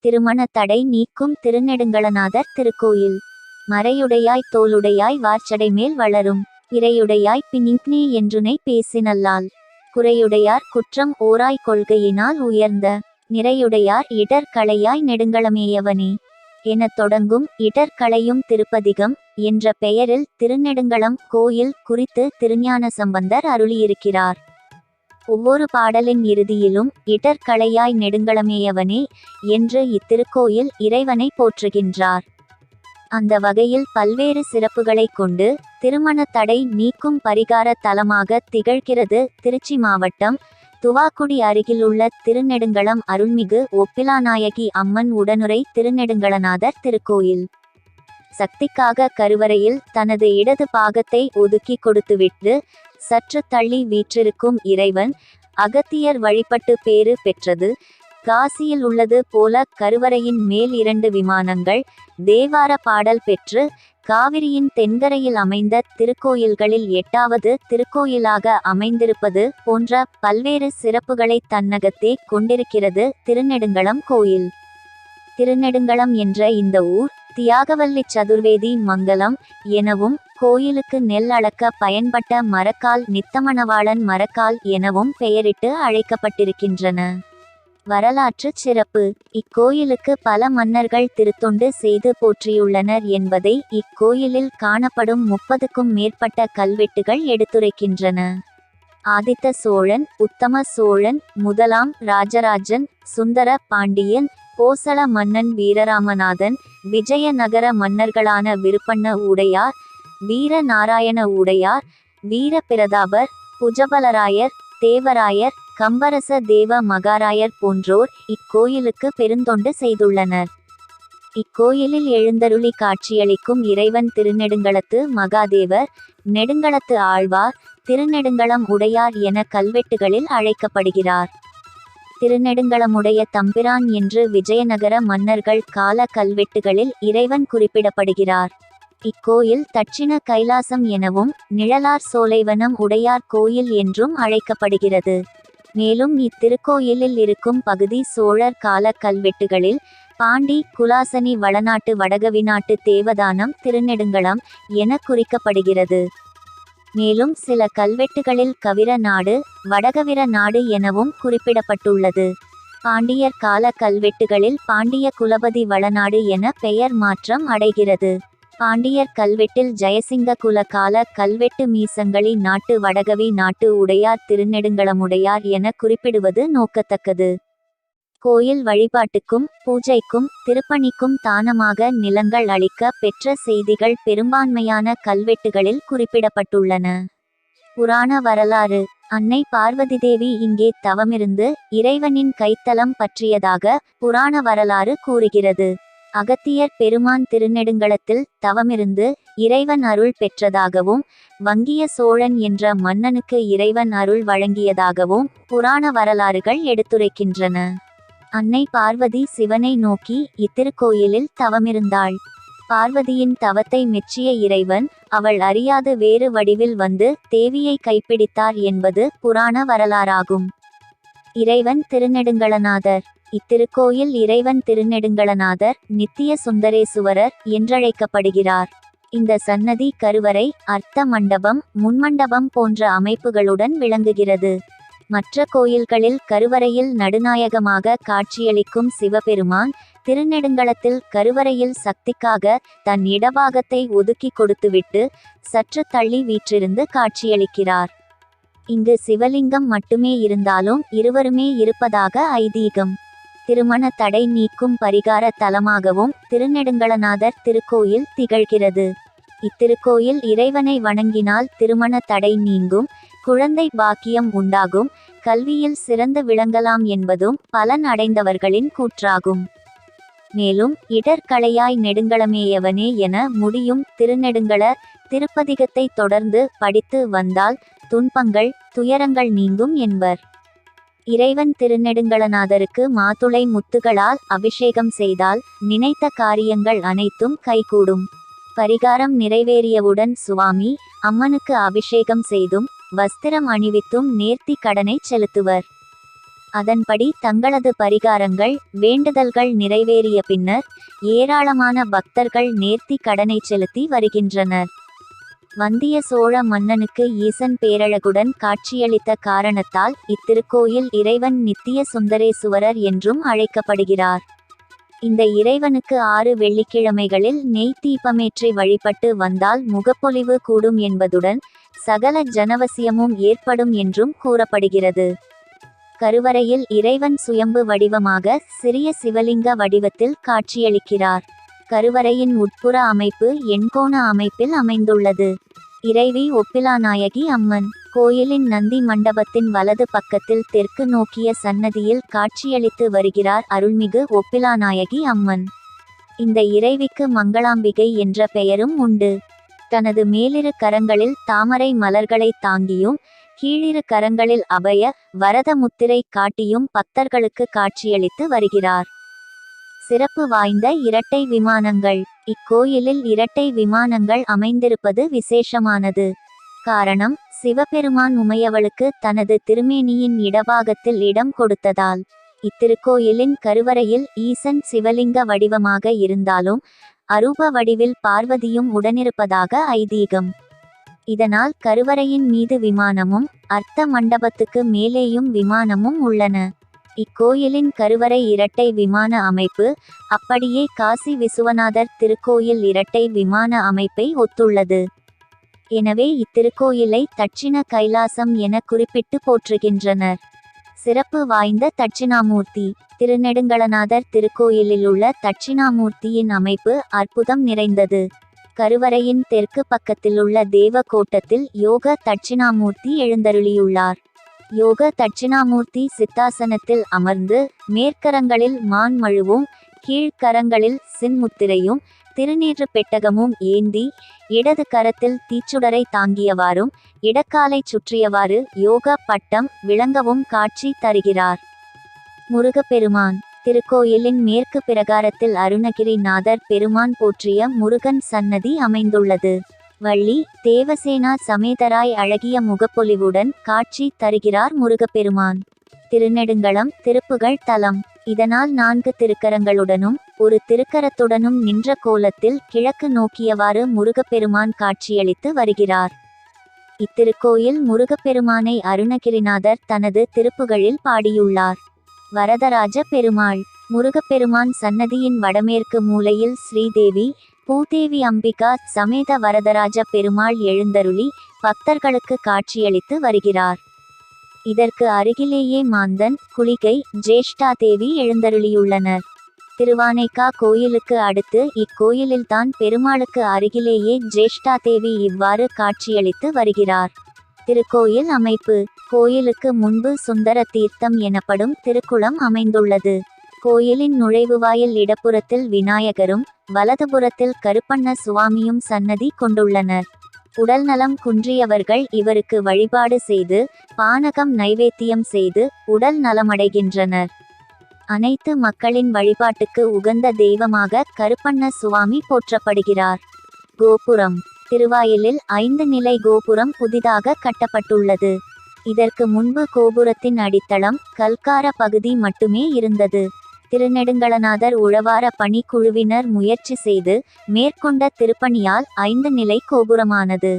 திருமண தடை நீக்கும் திருநெடுங்களநாதர் திருக்கோயில். மறையுடையாய் தோளுடையாய் வார்ச்சடை மேல் வளரும். இறையுடையாய் பிணிக்னே என்றுனை பேசினல்லால். குறையுடையார் குற்றம் ஓராய் கொள்கையினால் உயர்ந்த. நிறையுடையார் இடர் கலையாய் நெடுங்களமேயவனே எனத் தொடங்கும் இடர்களையும் திருப்பதிகம் என்ற பெயரில் திருநெடுங்களம் கோயில் குறித்து திருஞான சம்பந்தர் அருளியிருக்கிறார். ஒவ்வொரு பாடலின் இறுதியிலும் இடர்களையாய் நெடுங்களமேயவனே என்று இத்திருக்கோயில் இறைவனை போற்றுகின்றார். அந்த வகையில் பல்வேறு சிறப்புகளைக் கொண்டு திருமண தடை நீக்கும் பரிகார தலமாக திகழ்கிறது திருச்சி மாவட்டம் துவாக்குடி அருகிலுள்ள திருநெடுங்களம் அருள்மிகு ஒப்பிலாநாயகி அம்மன் உடனுரை திருநெடுங்களநாதர் திருக்கோயில். சக்திக்காக கருவறையில் தனது இடது பாகத்தை ஒதுக்கி கொடுத்துவிட்டு சற்று தள்ளி வீற்றிருக்கும் இறைவன் அகத்தியர் வழிபட்டு பேறு பெற்றது. காசியில் உள்ளது போல கருவறையின் மேல் இரண்டு விமானங்கள் தேவார பாடல் பெற்று காவிரியின் தென்கரையில் அமைந்த திருக்கோயில்களில் எட்டாவது திருக்கோயிலாக அமைந்திருப்பது போன்ற பல்வேறு சிறப்புகளை தன்னகத்தே கொண்டிருக்கிறது திருநெடுங்களம் கோயில். திருநெடுங்களம் என்ற இந்த ஊர் தியாகவல்லி சதுர்வேதி மங்கலம் எனவும் கோயிலுக்கு நெல் அளக்க பயன்பட்ட மரக்கால் நித்தமணவாளன் மரக்கால் எனவும் பெயரிட்டு அழைக்கப்பட்டிருக்கின்றன. வரலாற்று சிறப்பு. இக்கோயிலுக்கு பல மன்னர்கள் திருத்தொண்டு செய்து போற்றியுள்ளனர் என்பதை இக்கோயிலில் காணப்படும் முப்பதுக்கும் மேற்பட்ட கல்வெட்டுகள் எடுத்துரைக்கின்றன. ஆதித்த சோழன் உத்தம சோழன் முதலாம் ராஜராஜன் சுந்தர பாண்டியன் கோசல மன்னன் வீரராமநாதன் விஜயநகர மன்னர்களான விருப்பண்ண உடையார் வீர நாராயண உடையார் வீரபிரதாபர் புஜபலராயர் தேவராயர் கம்பரச தேவ மகாராயர் போன்றோர் இக்கோயிலுக்கு பெருந்தொண்டு செய்துள்ளனர். இக்கோயிலில் எழுந்தருளி காட்சியளிக்கும் இறைவன் திருநெடுங்களத்து மகாதேவர் நெடுங்களத்து ஆழ்வார் திருநெடுங்களம் உடையார் என கல்வெட்டுகளில் அழைக்கப்படுகிறார். திருநெடுங்களமுடைய தம்பிரான் என்று விஜயநகர மன்னர்கள் கால கல்வெட்டுகளில் இறைவன் குறிப்பிடப்படுகிறார். இக்கோயில் தட்சிண கைலாசம் எனவும் நிழலார் சோலைவனம் உடையார் கோயில் என்றும் அழைக்கப்படுகிறது. மேலும் இத்திருக்கோயிலில் இருக்கும் பகுதி சோழர் கால கல்வெட்டுகளில் பாண்டி குலாசனி வடநாட்டு வடகவிநாட்டு தேவதானம் திருநெடுங்களம் என குறிக்கப்படுகிறது. மேலும் சில கல்வெட்டுகளில் கவிர நாடு வடகவிர நாடு எனவும் குறிப்பிடப்பட்டுள்ளது. பாண்டியர் கால கல்வெட்டுகளில் பாண்டிய குலபதி வளநாடு என பெயர் மாற்றம் அடைகிறது. பாண்டியர் கல்வெட்டில் ஜெயசிங்க குல கால கல்வெட்டு மீசங்களி நாட்டு வடகவி நாட்டு உடையார் திருநெடுங்களமுடையார் என குறிப்பிடுவது நோக்கத்தக்கது. கோயில் வழிபாட்டுக்கும் பூஜைக்கும் திருப்பணிக்கும் தானமாக நிலங்கள் அளிக்க பெற்ற செய்திகள் பெரும்பான்மையான கல்வெட்டுகளில் குறிப்பிடப்பட்டுள்ளன. புராண வரலாறு. அன்னை பார்வதி தேவி இங்கே தவமிருந்து இறைவனின் கைத்தலம் பற்றியதாக புராண வரலாறு கூறுகிறது. அகத்தியர் பெருமான் திருநெடுங்களத்தில் தவமிருந்து இறைவன் அருள் பெற்றதாகவும் வங்கிய சோழன் என்ற மன்னனுக்கு இறைவன் அருள் வழங்கியதாகவும் புராண வரலாறுகள் எடுத்துரைக்கின்றன. அன்னை பார்வதி சிவனை நோக்கி இத்திருக்கோயிலில் தவமிருந்தாள். பார்வதியின் தவத்தை மெச்சிய இறைவன் அவள் அறியாது வேறு வடிவில் வந்து தேவியை கைப்பிடித்தார் என்பது புராண வரலாறாகும். இறைவன் திருநெடுங்களநாதர். இத்திருக்கோயில் இறைவன் திருநெடுங்களநாதர் நித்திய சுந்தரேசுவரர் என்றழைக்கப்படுகிறார். இந்த சன்னதி கருவறை அர்த்த மண்டபம் முன்மண்டபம் போன்ற அமைப்புகளுடன் விளங்குகிறது. மற்ற கோயில்களில் கருவறையில் நடுநாயகமாக காட்சியளிக்கும் சிவபெருமான் திருநெடுங்களத்தில் கருவறையில் சக்திக்காக தன் இடபாகத்தை ஒதுக்கி கொடுத்துவிட்டு சற்று தள்ளி வீற்றிருந்து காட்சியளிக்கிறார். இங்கு சிவலிங்கம் மட்டுமே இருந்தாலும் இருவருமே இருப்பதாக ஐதீகம். திருமண தடை நீக்கும் பரிகார தலமாகவும் திருநெடுங்களநாதர் திருக்கோயில் திகழ்கிறது. இத்திருக்கோயில் இறைவனை வணங்கினால் திருமண தடை நீங்கும் குழந்தை பாக்கியம் உண்டாகும். கல்வியில் சிறந்து விளங்கலாம் என்பதும் பலன் அடைந்தவர்களின் கூற்றாகும். மேலும் இடர்களையாய் நெடுங்களமேயவனே என முடியும் திருநெடுங்கள திருப்பதிகத்தை தொடர்ந்து படித்து வந்தால் துன்பங்கள் துயரங்கள் நீங்கும் என்பர். இறைவன் திருநெடுங்களநாதருக்கு மாதுளை முத்துகளால் அபிஷேகம் செய்தால் நினைத்த காரியங்கள் அனைத்தும் கைகூடும். பரிகாரம் நிறைவேறியவுடன் சுவாமி அம்மனுக்கு அபிஷேகம் செய்தும் வஸ்திரம் அணிவித்தும் நேர்த்தி கடனை செலுத்துவர். அதன்படி தங்களது பரிகாரங்கள் வேண்டுதல்கள் நிறைவேறிய பின்னர் ஏராளமான பக்தர்கள் நேர்த்தி கடனை செலுத்தி வருகின்றனர். வந்திய சோழ மன்னனுக்கு ஈசன் பேரழகுடன் காட்சியளித்த காரணத்தால் இத்திருக்கோயில் இறைவன் நித்திய சுந்தரேசுவரர் என்றும் அழைக்கப்படுகிறார். இந்த இறைவனுக்கு ஆறு வெள்ளிக்கிழமைகளில் நெய் தீபமேற்றி வழிபட்டு வந்தால் முகப்பொலிவு கூடும் என்பதுடன் சகல ஜனவசியமும் ஏற்படும் என்றும் கூறப்படுகிறது. கருவறையில் இறைவன் சுயம்பு வடிவமாக சிறிய சிவலிங்க வடிவத்தில் காட்சியளிக்கிறார். கருவறையின் உட்புற அமைப்பு எண்கோண அமைப்பில் அமைந்துள்ளது. இறைவி ஒப்பிலாநாயகி அம்மன். கோயிலின் நந்தி மண்டபத்தின் வலது பக்கத்தில் தெற்கு நோக்கிய சன்னதியில் காட்சியளித்து வருகிறார் அருள்மிகு ஒப்பிலாநாயகி அம்மன். இந்த இறைவிக்கு மங்களாம்பிகை என்ற பெயரும் உண்டு. தனது மேலிரு கரங்களில் தாமரை மலர்களை தாங்கியும் கீழிரு கரங்களில் அபய வரத முத்திரை காட்டியும் பக்தர்களுக்கு காட்சியளித்து வருகிறார். சிறப்பு வாய்ந்த இரட்டை விமானங்கள். இக்கோயிலில் இரட்டை விமானங்கள் அமைந்திருப்பது விசேஷமானது. காரணம் சிவபெருமான் உமையவளுக்கு தனது திருமேனியின் இடபாகத்தில் இடம் கொடுத்ததால் இத்திருக்கோயிலின் கருவறையில் ஈசன் சிவலிங்க வடிவமாக இருந்தாலும் அரூப வடிவில் பார்வதியும் உடனிருப்பதாக ஐதீகம். இதனால் கருவறையின் மீது விமானமும் அர்த்த மண்டபத்துக்கு மேலேயும் விமானமும் உள்ளன. இக்கோயிலின் கருவறை இரட்டை விமான அமைப்பு அப்படியே காசி விசுவநாதர் திருக்கோயில் இரட்டை விமான அமைப்பை ஒத்துள்ளது. எனவே இத்திருக்கோயிலை தட்சிண கைலாசம் என குறிப்பிட்டு போற்றுகின்றனர். சிறப்பு வாய்ந்த தட்சிணாமூர்த்தி திருநெடுங்களநாதர் திருக்கோயிலில் உள்ள தட்சிணாமூர்த்தியின் அமைப்பு அற்புதம் நிறைந்தது. கருவறையின் தெற்கு பக்கத்தில் உள்ள தேவ கோட்டத்தில் யோக தட்சிணாமூர்த்தி எழுந்தருளியுள்ளார். யோக தட்சிணாமூர்த்தி சித்தாசனத்தில் அமர்ந்து மேற்கரங்களில் மான் மழுவும் கீழ்கரங்களில் சின்முத்திரையும் திருநீற்று பெட்டகமும் ஏந்தி இடது கரத்தில் தீச்சுடரை தாங்கியவாறும் இடக்காலை சுற்றியவாறு யோக பட்டம் விளங்கவும் காட்சி தருகிறார். முருகப்பெருமான். திருக்கோயிலின் மேற்கு பிரகாரத்தில் அருணகிரிநாதர் பெருமான் போற்றிய முருகன் சன்னதி அமைந்துள்ளது. வள்ளி தேவசேனா சமேதராய் அழகிய முகப்பொலிவுடன் காட்சி தருகிறார் முருகப்பெருமான். திருநெடுங்களம் திருப்புகழ் தலம் இதனால் நான்கு திருக்கரங்களுடனும் ஒரு திருக்கரத்துடனும் நின்ற கோலத்தில் கிழக்கு நோக்கியவாறு முருகப்பெருமான் காட்சியளித்து வருகிறார். இத்திருக்கோயில் முருகப்பெருமானை அருணகிரிநாதர் தனது திருப்புகளில் பாடியுள்ளார். வரதராஜ பெருமாள் முருகப்பெருமான் சன்னதியின் வடமேற்கு மூலையில் ஸ்ரீதேவி பூதேவி அம்பிகா சமேத வரதராஜ பெருமாள் எழுந்தருளி பக்தர்களுக்கு காட்சியளித்து வருகிறார். இதற்கு அருகிலேயே மாந்தன் குளிகை ஜேஷ்டா தேவி எழுந்தருளியுள்ளனர். திருவானைக்கா கோயிலுக்கு அடுத்து இக்கோயிலில்தான் பெருமாளுக்கு அருகிலேயே ஜேஷ்டா தேவி இவ்வாறு காட்சியளித்து வருகிறார். திருக்கோயில் அமைப்பு கோயிலுக்கு முன்பு சுந்தர தீர்த்தம் எனப்படும் திருக்குளம் அமைந்துள்ளது. கோயிலின் நுழைவுவாயில் இடப்புறத்தில் விநாயகரும் வலதுபுறத்தில் கருப்பண்ண சுவாமியும் சன்னதி கொண்டுள்ளனர். உடல்நலம் குன்றியவர்கள் இவருக்கு வழிபாடு செய்து பானகம் நைவேத்தியம் செய்து உடல் நலமடைகின்றனர். அனைத்து மக்களின் வழிபாட்டுக்கு உகந்த தெய்வமாக கருப்பண்ண சுவாமி போற்றப்படுகிறார். கோபுரம் திருவாயிலில் ஐந்து நிலை கோபுரம் புதிதாக கட்டப்பட்டுள்ளது. இதற்கு முன்பு கோபுரத்தின் அடித்தளம் கல்கார பகுதி மட்டுமே இருந்தது. திருநெடுங்களநாதர் உழவார பணிக்குழுவினர் முயற்சி செய்து மேற்கொண்ட திருப்பணியால் ஐந்து நிலை கோபுரமானது.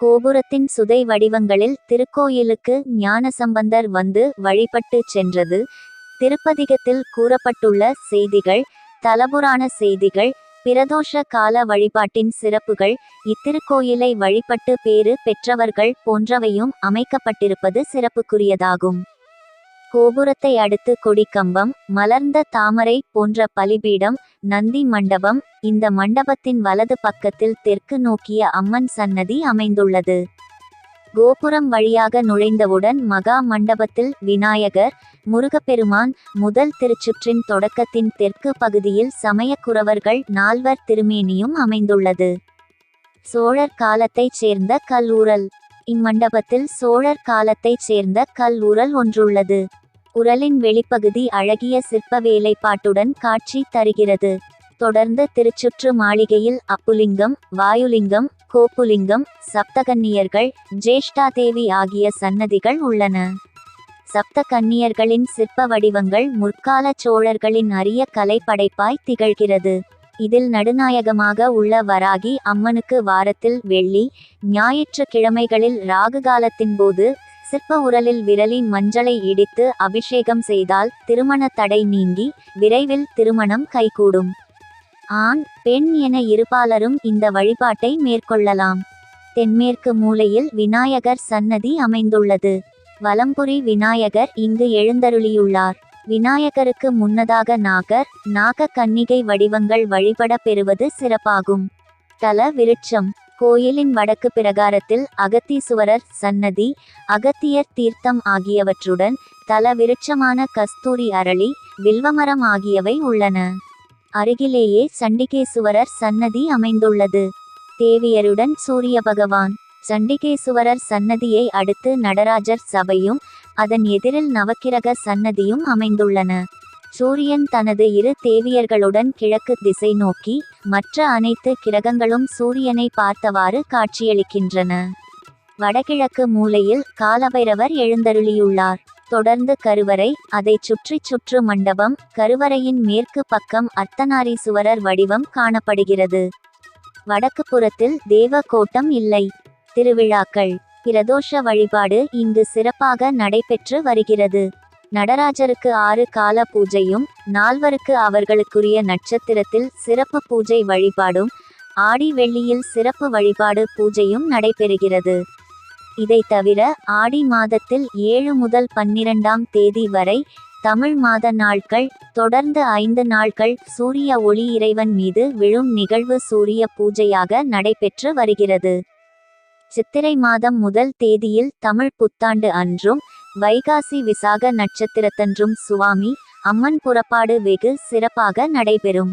கோபுரத்தின் சுதை வடிவங்களில் திருக்கோயிலுக்கு ஞானசம்பந்தர் வந்து வழிபட்டு சென்றது. திருப்பதிகத்தில் கூறப்பட்டுள்ள செய்திகள் தலபுராண செய்திகள் பிரதோஷ கால வழிபாட்டின் சிறப்புகள் இத்திருக்கோயிலை வழிபட்டு பேறு பெற்றவர்கள் போன்றவையும் அமைக்கப்பட்டிருப்பது சிறப்புக்குரியதாகும். கோபுரத்தை அடுத்து கொடிக்கம்பம் மலர்ந்த தாமரை போன்ற பலிபீடம் நந்தி மண்டபம் இந்த மண்டபத்தின் வலது பக்கத்தில் தெற்கு நோக்கிய அம்மன் சன்னதி அமைந்துள்ளது. கோபுரம் வழியாக நுழைந்தவுடன் மகா மண்டபத்தில் விநாயகர் முருகப்பெருமான் முதல் திருச்சுற்றின் தொடக்கத்தின் தெற்கு பகுதியில் சமயக்குறவர்கள் நால்வர் திருமேனியும் அமைந்துள்ளது. சோழர் காலத்தைச் சேர்ந்த கல்லூரல். இம்மண்டபத்தில் சோழர் காலத்தைச் சேர்ந்த கல்லூரல் ஒன்றுள்ளது. உரலின் வெளிப்பகுதி அழகிய சிற்ப வேலைப்பாட்டுடன் காட்சி தருகிறது. தொடர்ந்து திருச்சுற்று மாளிகையில் அப்புலிங்கம் வாயுலிங்கம் கோப்புலிங்கம் சப்தகன்னியர்கள் ஜேஷ்டாதேவி ஆகிய சன்னதிகள் உள்ளன. சப்த கன்னியர்களின் சிற்ப வடிவங்கள் முற்கால சோழர்களின் அரிய கலைப்படைப்பாய் திகழ்கிறது. இதில் நடுநாயகமாக உள்ள வராகி அம்மனுக்கு வாரத்தில் வெள்ளி ஞாயிற்றுக்கிழமைகளில் ராகு காலத்தின் போது சிற்ப உரலில் விரலின் மஞ்சளை இடித்து அபிஷேகம் செய்தால் திருமண தடை நீங்கி விரைவில் திருமணம் கைகூடும். ஆண் பெண் என இருபாலரும் இந்த வழிபாட்டை மேற்கொள்ளலாம். தென்மேற்கு மூலையில் விநாயகர் சன்னதி அமைந்துள்ளது. வலம்புரி விநாயகர் இங்கு எழுந்தருளியுள்ளார். விநாயகருக்கு முன்னதாக நாகர் நாக கன்னிகை வடிவங்கள் வழிபட பெறுவது சிறப்பாகும். தல விருட்சம் கோயிலின் வடக்கு பிரகாரத்தில் அகத்தீசுவரர் சன்னதி அகத்தியர் தீர்த்தம் ஆகியவற்றுடன் தல விருட்சமான கஸ்தூரி அரளி வில்வமரம் ஆகியவை உள்ளன. அருகிலேயே சண்டிகேசுவரர் சன்னதி அமைந்துள்ளது. தேவியருடன் சூரிய பகவான் சண்டிகேசுவரர் சன்னதியை அடுத்து நடராஜர் சபையும் அதன் எதிரில் நவக்கிரக சன்னதியும் அமைந்துள்ளன. சூரியன் தனது இரு தேவியர்களுடன் கிழக்கு திசை நோக்கி மற்ற அனைத்து கிரகங்களும் சூரியனை பார்த்தவாறு காட்சியளிக்கின்றன. வடகிழக்கு மூலையில் காலபைரவர் எழுந்தருளியுள்ளார். தொடர்ந்து கருவறை அதைச் சுற்றி சுற்று மண்டபம் கருவறையின் மேற்கு பக்கம் அர்த்தநாரீசுவரர் வடிவம் காணப்படுகிறது. வடக்கு புறத்தில் தேவகோட்டம் இல்லை. திருவிழாக்கள் பிரதோஷ வழிபாடு இங்கு சிறப்பாக நடைபெற்று வருகிறது. நடராஜருக்கு ஆறு கால பூஜையும் நால்வருக்கு அவர்களுக்குரிய நட்சத்திரத்தில் சிறப்பு பூஜை வழிபாடும் ஆடி வெள்ளியில் சிறப்பு வழிபாடு பூஜையும் நடைபெறுகிறது. இதை தவிர ஆடி மாதத்தில் ஏழு முதல் பன்னிரண்டாம் தேதி வரை தமிழ் மாத நாட்கள் தொடர்ந்து ஐந்து நாட்கள் சூரிய ஒளி இறைவன் மீது விழும் நிகழ்வு சூரிய பூஜையாக நடைபெற்று வருகிறது. சித்திரை மாதம் முதல் தேதியில் தமிழ் புத்தாண்டு அன்றும் வைகாசி விசாக நட்சத்திரத்தன்றும் சுவாமி அம்மன் புறப்பாடு வெகு சிறப்பாக நடைபெறும்.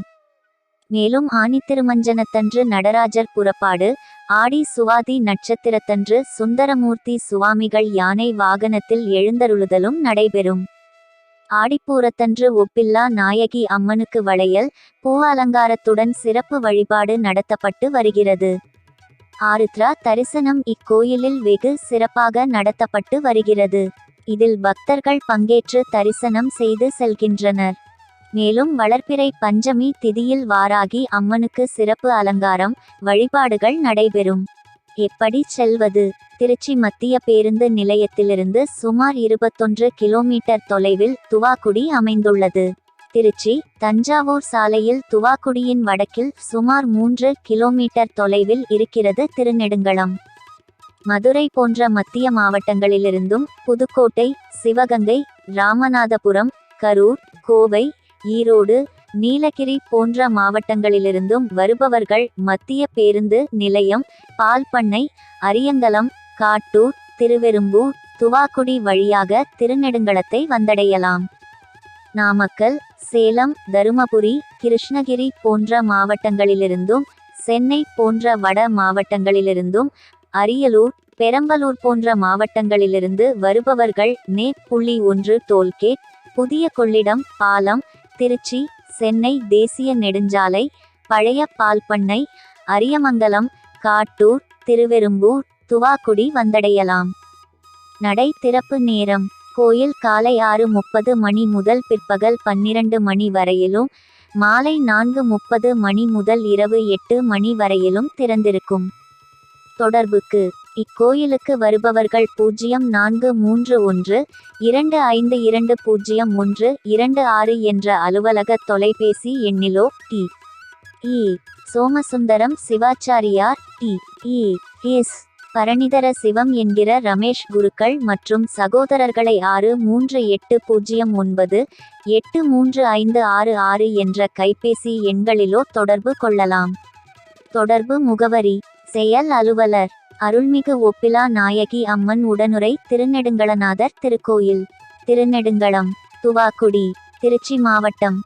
மேலும் ஆனி திருமஞ்சனத்தன்று நடராஜர் புறப்பாடு ஆடி சுவாதி நட்சத்திரத்தன்று சுந்தரமூர்த்தி சுவாமிகள் யானை வாகனத்தில் எழுந்தருளுதலும் நடைபெறும். ஆடிப்பூரத்தன்று ஒப்பில்லா நாயகி அம்மனுக்கு வளையல் பூ அலங்காரத்துடன் சிறப்பு வழிபாடு நடத்தப்பட்டு வருகிறது. ஆருத்ரா தரிசனம் இக்கோயிலில் வெகு சிறப்பாக நடத்தப்பட்டு வருகிறது. இதில் பக்தர்கள் பங்கேற்று தரிசனம் செய்து செல்கின்றனர். மேலும் வளர்ப்பிறை பஞ்சமி திதியில் வாராகி அம்மனுக்கு சிறப்பு அலங்காரம் வழிபாடுகள் நடைபெறும். எப்படி செல்வது? திருச்சி மத்திய பேருந்து நிலையத்திலிருந்து சுமார் இருபத்தொன்று கிலோமீட்டர் தொலைவில் துவாக்குடி அமைந்துள்ளது. திருச்சி தஞ்சாவூர் சாலையில் துவாக்குடியின் வடக்கில் சுமார் மூன்று கிலோமீட்டர் தொலைவில் இருக்கிறது திருநெடுங்களம் மதுரை போன்ற மத்திய மாவட்டங்களிலிருந்தும் புதுக்கோட்டை சிவகங்கை ராமநாதபுரம் கரூர் கோவை ஈரோடு நீலகிரி போன்ற மாவட்டங்களிலிருந்தும் வருபவர்கள் மத்திய பேருந்து நிலையம் பால்பண்ணை அரியங்கலம் காட்டூர் திருவெரும்பூர் துவாக்குடி வழியாக திருநெடுங்களத்தை வந்தடையலாம். நாமக்கல் சேலம் தருமபுரி கிருஷ்ணகிரி போன்ற மாவட்டங்களிலிருந்தும் சென்னை போன்ற வட மாவட்டங்களிலிருந்தும் அரியலூர் பெரம்பலூர் போன்ற மாவட்டங்களிலிருந்து வருபவர்கள் நே. புள்ளி ஒன்று டோல்கேட் புதிய கொள்ளிடம் பாலம் திருச்சி சென்னை தேசிய நெடுஞ்சாலை பழைய பால்பண்ணை அரியமங்கலம் காட்டூர் திருவெரும்பூர் துவாக்குடி வந்தடையலாம். நடை திறப்பு நேரம் கோயில் காலை ஆறு முப்பது மணி முதல் பிற்பகல் பன்னிரண்டு மணி வரையிலும் மாலை நான்கு முப்பது மணி முதல் இரவு எட்டு மணி வரையிலும் திறந்திருக்கும். தொடர்புக்கு. இக்கோயிலுக்கு வருபவர்கள் பூஜ்ஜியம் நான்கு மூன்று ஒன்று இரண்டு ஐந்து இரண்டு பூஜ்ஜியம் ஒன்று இரண்டு ஆறு என்ற அலுவலக தொலைபேசி எண்ணிலோ T. E. Somasundaram Sivachariyar T. E. S. Paranidhara Sivam என்கிற ரமேஷ் குருக்கள் மற்றும் சகோதரர்களை ஆறு மூன்று எட்டு பூஜ்ஜியம் ஒன்பது எட்டு மூன்று ஐந்து ஆறு ஆறு என்ற கைபேசி எண்களிலோ தொடர்பு கொள்ளலாம். தொடர்பு முகவரி செயல் அலுவலர். அருள்மிகு ஒப்பிலா நாயகி அம்மன் உடனுரை திருநெடுங்களநாதர் திருக்கோயில். திருநெடுங்களம் துவாக்குடி திருச்சி மாவட்டம்.